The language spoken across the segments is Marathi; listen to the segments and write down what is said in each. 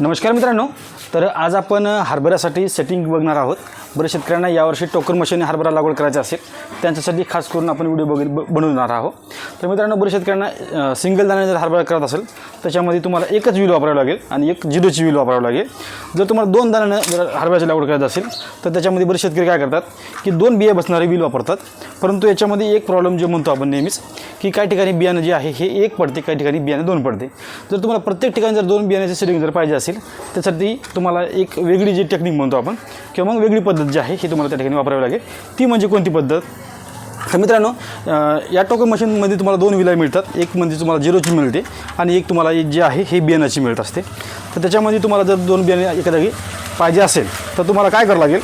नमस्कार मित्रांनो. तर आज आपण हरभऱ्यासाठी सेटिंग बघणार आहोत. बरेच शेतकऱ्यांना यावर्षी टोकन मशीन हरभरा लागवड करायची असेल त्यांच्यासाठी खास करून आपण व्हिडिओ बघ ब- बनवणार आहोत. तर मित्रांनो बरेच शेतकऱ्यांना सिंगल दाणे जर हरभरा करत असेल त्याच्यामध्ये तुम्हाला एकच व्हील वापरावं लागेल आणि एक झिरोची व्हील वापरावं लागेल. जर तुम्हाला दोन दाण्यानं जर हरभऱ्याची लागवड करायची असेल तर त्याच्यामध्ये बरेच शेतकरी काय करतात की दोन बिया बसणारे व्हील वापरतात. परंतु याच्यामध्ये एक प्रॉब्लेम जे म्हणतो आपण नेहमीच की काही ठिकाणी बियाणं जे आहे हे एक पडते काही ठिकाणी बियाणं दोन पडते. जर तुम्हाला प्रत्येक ठिकाणी जर दोन बियाण्याची सेटिंग जर पाहिजे असेल त्यासाठी तुम्हाला एक वेगळी जी टेक्निक म्हणतो आपण किंवा मग वेगळी पद्धत जी आहे ही तुम्हाला त्या ठिकाणी वापरावी लागेल. ती म्हणजे कोणती पद्धत? तर मित्रांनो या टोकन मशीनमध्ये तुम्हाला दोन विला मिळतात. एक म्हणजे तुम्हाला झिरोची मिळते आणि एक तुम्हाला एक जे आहे हे बियाण्याची मिळत असते. तर त्याच्यामध्ये तुम्हाला जर दोन बियाणे एका जागी पाहिजे असेल तर तुम्हाला काय करावं लागेल?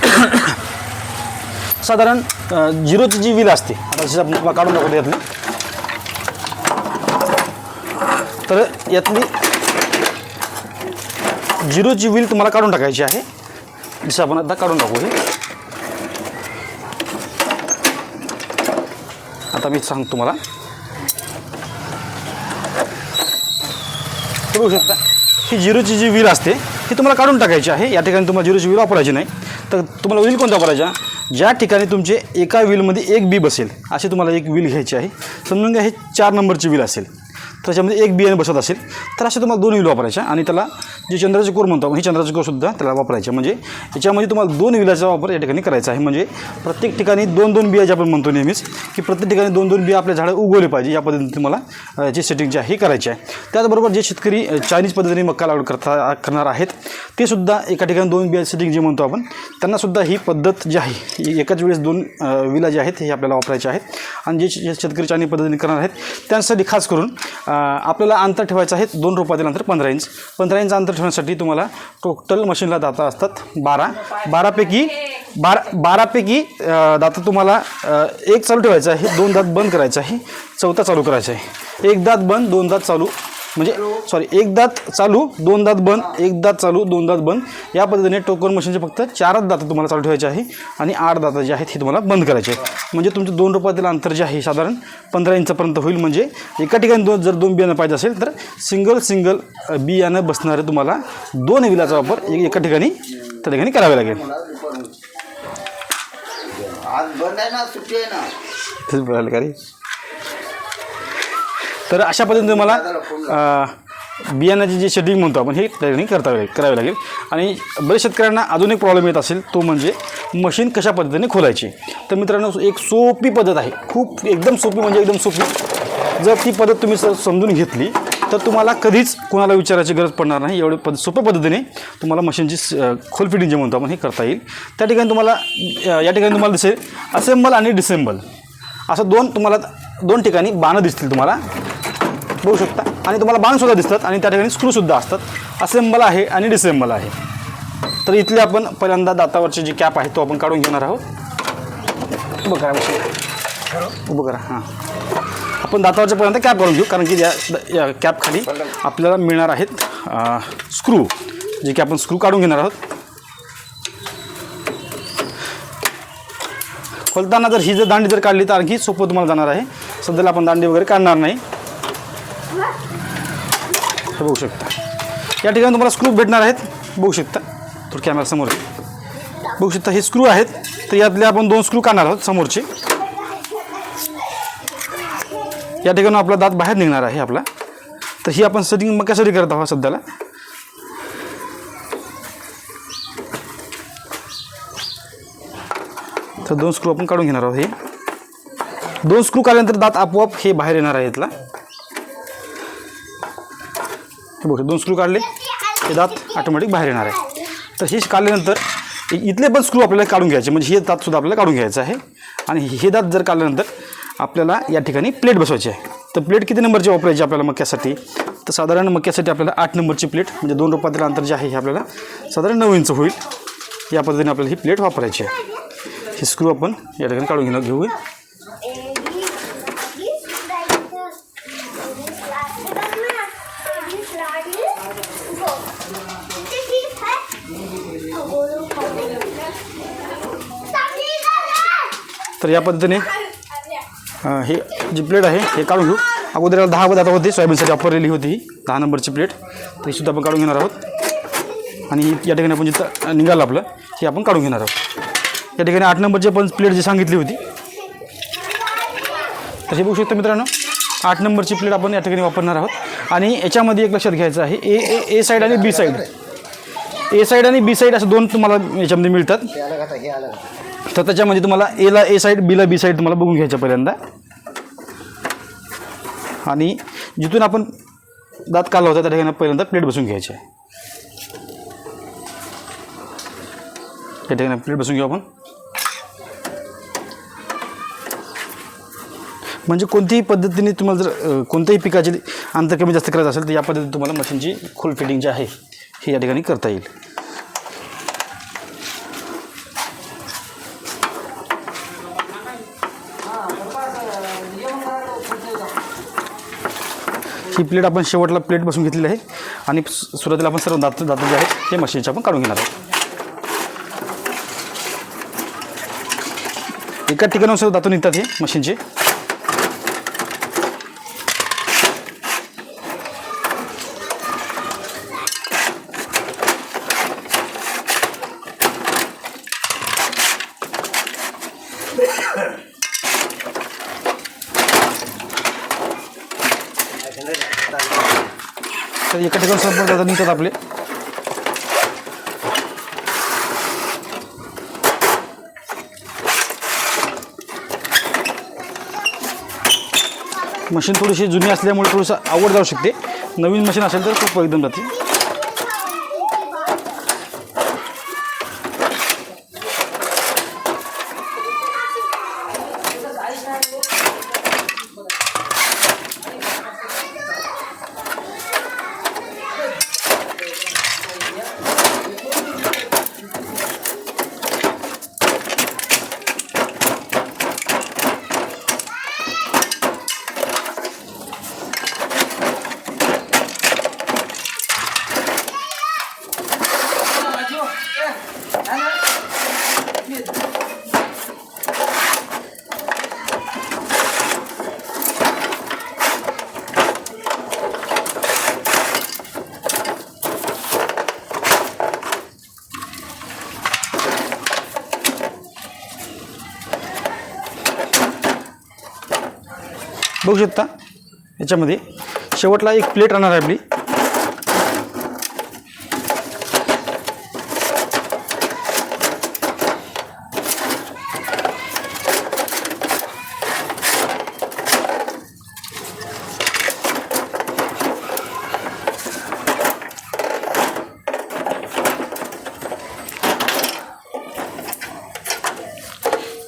साधारण झिरोची जी व्हील असते आता काढून दाखवतो यातली. तर यातली झिरोची व्हील तुम्हाला काढून टाकायची आहे. जसं आपण आता काढून टाकू हे. आता मी सांगतो तुम्हाला. बघू शकता ही झिरोची जी व्हील असते ही तुम्हाला काढून टाकायची आहे. या ठिकाणी तुम्हाला झिरोची व्हील वापरायची नाही. तर तुम्हाला व्हील कोणता वापरायच्या? ज्या ठिकाणी तुमचे एका व्हीलमध्ये एक बी बसेल अशी तुम्हाला एक व्हील घ्यायची आहे. समजून घ्या हे चार नंबरची व्हील असेल. त्याच्यामध्ये एक बियाणे बसत असेल तर असे तुम्हाला दोन विल वापरायच्या आणि त्याला जे चंद्राचे कोर म्हणतो हे चंद्राचे कोरसुद्धा त्याला वापरायचे. म्हणजे याच्यामध्ये तुम्हाला दोन विलाचा वापर या ठिकाणी करायचा आहे. म्हणजे प्रत्येक ठिकाणी दोन दोन बिया जे आपण म्हणतो नेहमीच की प्रत्येक ठिकाणी दोन दोन बिया आपल्या झाडं उगवले पाहिजे या पद्धतीने तुम्हाला जे याची सेटिंग जी आहे हे करायची आहे. त्याचबरोबर जे शेतकरी चायनीज पद्धतीने मक्का लागवड करता करणार आहेत ते सुद्धा एका ठिकाणी दोन बिया सेटिंग जे म्हणतो आपण त्यांनासुद्धा ही पद्धत जी आहे ही एकाच वेळेस दोन विला जे आहेत हे आपल्याला वापरायचे आहेत. आणि जे जे शेतकरी चायनी पद्धतीने करणार आहेत त्यांसाठी खास करून आपल्याला अंतर ठेवायचं आहे दोन रोपातील अंतर पंधरा इंच. पंधरा इंच अंतर ठेवण्यासाठी तुम्हाला टोटल मशीनला दाता असतात बारा. बारापैकी बारा बारापैकी दाता तुम्हाला एक चालू ठेवायचं आहे दोन दात बंद करायचं आहे चौथा चालू करायचा आहे. एक दात बंद दोन दात चालू. म्हणजे सॉरी एक दात चालू दोन दात बंद एक दात चालू दोन दात बंद. या पद्धतीने टोकन मशीनचे फक्त चारच दात तुम्हाला चालू ठेवायचे आहे आणि आठ दात जे आहेत हे तुम्हाला बंद करायचे आहेत म्हणजे तुमचे दोन रुपयातील अंतर जे आहे साधारण पंधरा इंचापर्यंत होईल. म्हणजे एका ठिकाणी दोन जर दोन बियाणं पाहिजे असेल तर सिंगल सिंगल बियाणं बसणारे तुम्हाला दोन विलाचा वापर ए- एका ठिकाणी त्या ठिकाणी करावे लागेल. आज बंद आहे ना सुट्टी आहे ना? तेच बोलायला का रे? तर अशा पद्धतीने तुम्हाला बियाण्याची जी शेड्यूल म्हणतो आपण हे ठिकाणी करता करावे लागेल. आणि बरेच शेतकऱ्यांना अजून एक प्रॉब्लेम येत असेल तो म्हणजे मशीन कशा पद्धतीने खोलायची तर मित्रांनो एक सोपी पद्धत आहे. खूप एकदम सोपी म्हणजे एकदम सोपी. जर ती पद्धत तुम्ही सर समजून घेतली तर तुम्हाला कधीच कोणाला विचारायची गरज पडणार नाही. एवढी पद्धत सोप्या पद्धतीने तुम्हाला मशीनची स- खोल फिटिंग जे म्हणतो आपण हे करता येईल. त्या ठिकाणी तुम्हाला या ठिकाणी तुम्हाला दिसेल असेंबल आणि डिसेंबल असं दोन तुम्हाला दोन ठिकाणी बाणं दिसतील तुम्हाला. बघू शकता. आणि तुम्हाला बाणसुद्धा दिसतात आणि त्या ठिकाणी स्क्रूसुद्धा असतात. असेंबल आहे आणि डिसेंबल आहे. तर इथले आपण पहिल्यांदा दातावरचे जे कॅप आहे तो आपण काढून घेणार आहोत. उभं करा उभं करा हां. आपण दातावरच्या पर्यंत कॅप काढून घेऊ कारण की या या कॅपखाली आपल्याला मिळणार आहेत स्क्रू जे की आपण स्क्रू काढून घेणार आहोत. खोलताना जर ही जर दांडी जर काढली तर आणखी सोपं तुम्हाला जाणार आहे. सध्याला आपण दांडी वगैरे काढणार नाही. हे बघू शकता. या ठिकाणी तुम्हाला स्क्रू भेटणार आहेत. बघू शकता. थोडं कॅमेरासमोर आहे. बघू शकता हे स्क्रू आहेत. तर यातले आपण दोन स्क्रू काढणार आहोत समोरचे. या ठिकाणी आपला दात बाहेर निघणार आहे आपला. तर ही आपण सेटिंग मग कशासाठी करत आहोत सध्याला? तर दोन स्क्रू आपण काढून घेणार आहोत हे. दोन स्क्रू काढल्यानंतर दात आपोआप हे बाहेर येणार आहे इथला हे बघू दोन स्क्रू काढले. हे दात ऑटोमॅटिक बाहेर येणार आहे. तर हे काढल्यानंतर इथले पण स्क्रू आपल्याला काढून घ्यायचे. म्हणजे हे दातसुद्धा आपल्याला काढून घ्यायचं आहे. आणि हे दात जर काढल्यानंतर आपल्याला या ठिकाणी प्लेट बसवायची आहे. तर प्लेट किती नंबरची वापरायची आपल्याला मक्यासाठी तर साधारण मक्यासाठी आपल्याला आठ नंबरची प्लेट म्हणजे दोन रुपयातील अंतर जे आहे हे आपल्याला साधारण नऊ इंच होईल. या पद्धतीने आपल्याला ही प्लेट वापरायची आहे. हे स्क्रू आपण या ठिकाणी काढून घेणं घेऊया तर या पद्धतीने हे जी प्लेट आहे हे काढून घेऊ. अगोदर याला दहा दाता होते सोयाबीनसाठी वापरलेली होती ही दहा नंबरची प्लेट तर ही सुद्धा आपण काढून घेणार आहोत. आणि या ठिकाणी आपण जिथं निघालं आपलं हे आपण काढून घेणार आहोत. या ठिकाणी आठ नंबरची आपण प्लेट जी सांगितली होती. तर हे बघू शकतो मित्रांनो आठ नंबरची प्लेट आपण या ठिकाणी वापरणार आहोत. आणि याच्यामध्ये एक लक्षात घ्यायचं आहे ए ए ए साईड आणि बी साईड ए साईड आणि बी साईड असं दोन तुम्हाला याच्यामध्ये मिळतात. तर त्याच्यामध्ये तुम्हाला एला ए साईड बीला बी साईड तुम्हाला बघून घ्यायचं पहिल्यांदा. आणि जिथून आपण दात काढला होता त्या ठिकाणी पहिल्यांदा प्लेट बसून घ्यायची आहे. त्या ठिकाणी प्लेट बसून घेऊ आपण. म्हणजे कोणत्याही पद्धतीने तुम्हाला जर कोणत्याही पिकाची अंतर कमी जास्त करायचं असेल तर या पद्धतीने तुम्हाला मशीनची खोल फिटिंग जी आहे हे या ठिकाणी करता येईल. ही प्लेट आपण शेवटला प्लेट बसून घेतलेली आहे. आणि सुरुवातीला आपण सर्व दात दात जे आहेत ते मशीनचे आपण काढून घेणार आहोत. एका ठिकाणावर सर्व दातून निघतात हे मशीनचे. तर एका ठिकाणी संपत दात निघतात आपले. मशीन थोडीशी जुनी असल्यामुळे थोडंसं आवड जाऊ शकते. नवीन मशीन असेल तर खूप एकदम जाते. बघू शकता. याच्यामध्ये शेवटला एक प्लेट राहणार आहे आपली.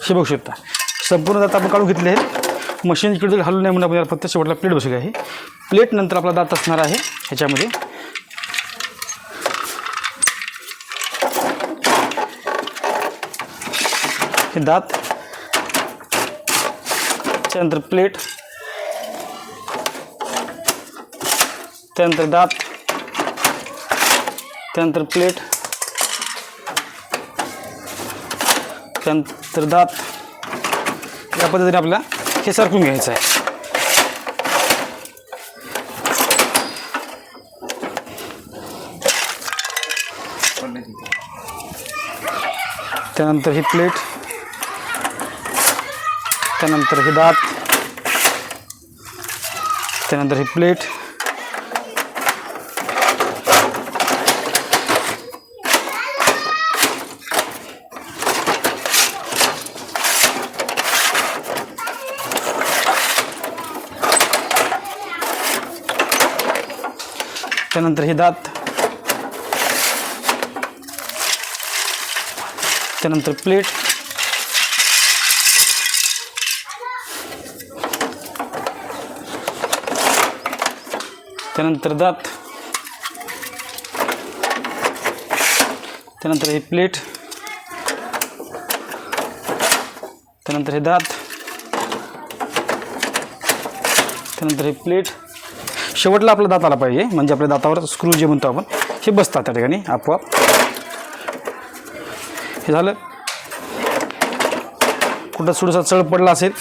हे बघू शकता. संपूर्ण दात आपण काढून घेतले आहेत. मशीन इकडे घालून नाही म्हणून आपल्याला फक्त शेवटला प्लेट बसवली आहे. प्लेट नंतर आपला दात असणार आहे. ह्याच्यामध्ये. हे दात. त्यानंतर प्लेट त्यानंतर दात. त्यानंतर प्लेट त्यानंतर दात. या पद्धतीने आपल्या हे सरकून घ्यायचं आहे त्यानंतर ही प्लेट. त्यानंतर हे दात. त्यानंतर ही प्लेट. त्यानंतर हे दात त्यानंतर प्लेट त्यानंतर दात हे प्लेट त्यानंतर हे हे प्लेट शेवटला आपला दात आला पाहिजे. म्हणजे आपल्या दातावर स्क्रू जे म्हणतो आपण हे बसतात त्या ठिकाणी आपोआप. हे झालं. कुठं थोडासा चळ पडला असेल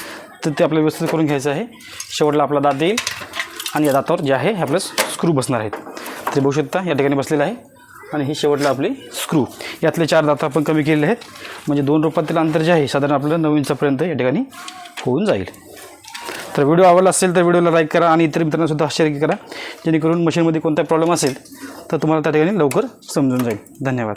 तर ते आपल्याला व्यवस्थित करून घ्यायचं आहे. शेवटला आपला दात येईल. आणि या दातावर जे आहे हे आपलं स्क्रू बसणार आहेत. ते बघू शकता या ठिकाणी बसलेलं आहे. आणि हे शेवटला आपले स्क्रू यातले चार दात आपण कमी केलेले आहेत. म्हणजे दोन रोपातील अंतर जे आहे साधारण आपलं नऊ इंचापर्यंत या ठिकाणी होऊन जाईल. तर व्हिडिओ आवडला असेल तर व्हिडिओला लाईक करा आणि इतर मित्रांनासुद्धा शेअर करा. जेणेकरून मशीनमध्ये कोणता प्रॉब्लेम असेल तर तुम्हाला त्या ठिकाणी लवकर समजून जाईल. धन्यवाद.